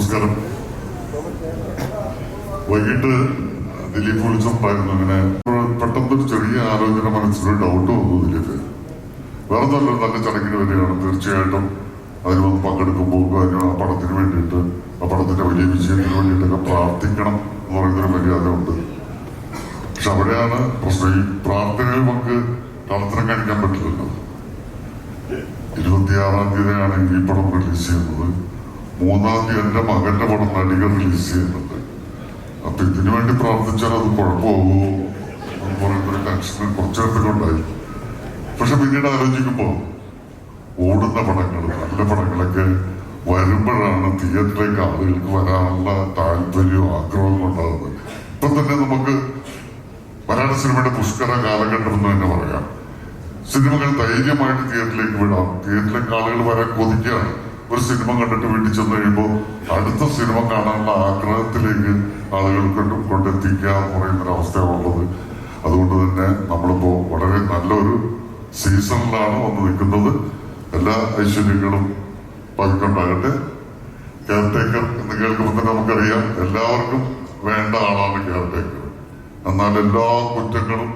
നമസ്കാരം. വൈകിട്ട് ദിലീപ് വിളിച്ചിട്ടുണ്ടായിരുന്നു അങ്ങനെ പെട്ടെന്ന് ഒരു ചെറിയ ആലോചന മനസ്സിലൊരു ഡൗട്ട് വന്നു ദിലീപ്. വേറെ നല്ല നല്ല ചടങ്ങിന് വരികയാണ്. തീർച്ചയായിട്ടും അതിന് വന്ന് പങ്കെടുക്കുമ്പോൾ ആ പടത്തിന് വേണ്ടിയിട്ട് ആ പടത്തിന്റെ വലിയ വിജയത്തിന് വേണ്ടിയിട്ടൊക്കെ പ്രാർത്ഥിക്കണം എന്ന് പറയുന്നൊരു മര്യാദ ഉണ്ട് പക്ഷെ അവിടെയാണ് പ്രശ്നം. ഈ പ്രാർത്ഥനയിൽ നമുക്ക് പ്രാർത്ഥന കാണിക്കാൻ പറ്റില്ലല്ലോ. ഇരുപത്തിയാറാം തീയതിയാണ് ഈ പടം റിലീസ് ചെയ്യുന്നത്. മൂന്നാം തീയതി എന്റെ മകന്റെ പടം നടികൾ റിലീസ് ചെയ്യുന്നുണ്ട് അപ്പൊ ഇതിനു വേണ്ടി പ്രാർത്ഥിച്ചാൽ അത് കുഴപ്പമാകുമോ എന്ന് പറയുന്നൊരു ടെൻഷൻ കുറച്ചേരത്തൊക്കെ ഉണ്ടായി. പക്ഷെ പിന്നീട് ആലോചിക്കുമ്പോ ഓടുന്ന പടങ്ങൾ നല്ല പടങ്ങളൊക്കെ വരുമ്പോഴാണ് തിയേറ്ററിലേക്ക് ആളുകൾക്ക് വരാനുള്ള താല്പര്യവും ആഗ്രഹവും ഉണ്ടാകുന്നത് ഇപ്പൊ തന്നെ നമുക്ക് മലയാള സിനിമയുടെ പുഷ്കര കാലഘട്ടം എന്ന് തന്നെ പറയാം. സിനിമകൾ ധൈര്യമായിട്ട് തിയേറ്ററിലേക്ക് വിടാം. തിയേറ്ററിലേക്ക് ആളുകൾ വരാൻ കൊതിക്കുകയാണ്. ഒരു സിനിമ കണ്ടിട്ട് വീട്ടിൽ ചെന്ന് കഴിയുമ്പോൾ അടുത്ത സിനിമ കാണാനുള്ള ആഗ്രഹത്തിലേക്ക് ആളുകൾ കൊണ്ട് കൊണ്ടെത്തിക്കുക എന്ന് പറയുന്ന ഒരു അവസ്ഥയാണുള്ളത് അതുകൊണ്ട് തന്നെ നമ്മളിപ്പോ വളരെ നല്ലൊരു സീസണിലാണ് വന്ന് നിൽക്കുന്നത്. എല്ലാ ഐശ്വര്യങ്ങളും പതുക്കുണ്ടാകട്ടെ. കെയർ ടേക്കർ എന്ന് കേൾക്കുമ്പോൾ തന്നെ നമുക്കറിയാം എല്ലാവർക്കും വേണ്ട ആളാണ് കെയർ ടേക്കർ എന്നാൽ എല്ലാ കുറ്റങ്ങളും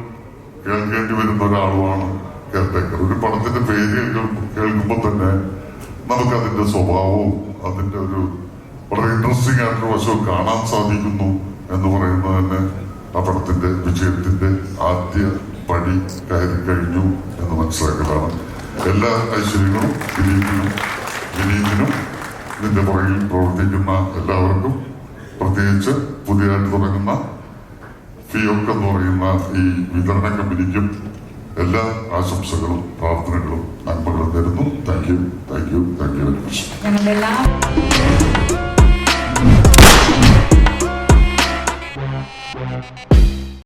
കേൾക്കേണ്ടി വരുന്ന ഒരാളുമാണ് ടേക്കർ ഒരു പടത്തിന്റെ പേര് കേൾക്കും- കേൾക്കുമ്പോൾ തന്നെ നമുക്ക് അതിന്റെ സ്വഭാവവും അതിന്റെ ഒരു വളരെ ഇൻട്രസ്റ്റിംഗ് ആയിട്ടുള്ള വശവും കാണാൻ സാധിക്കുന്നു എന്ന് പറയുന്നത് തന്നെ ആ പടത്തിന്റെ വിജയത്തിന്റെ ആദ്യ പടി കയറി കഴിഞ്ഞു എന്ന് മനസ്സിലാക്കലാണ്. എല്ലാ ഐശ്വര്യങ്ങളും ദിലീപിനും വിനീതിനും ഇതിന്റെ പുറകിൽ പ്രവർത്തിക്കുന്ന എല്ലാവർക്കും പ്രത്യേകിച്ച് പുതിയതായിട്ട് തുടങ്ങുന്ന ഫിയോക്ക് എന്ന് പറയുന്ന ഈ വിതരണ കമ്പനിക്കും എല്ലാ ആശംസകളും പ്രാർത്ഥനകളും നന്മകളും തരുന്നു thank you thank you thank you very much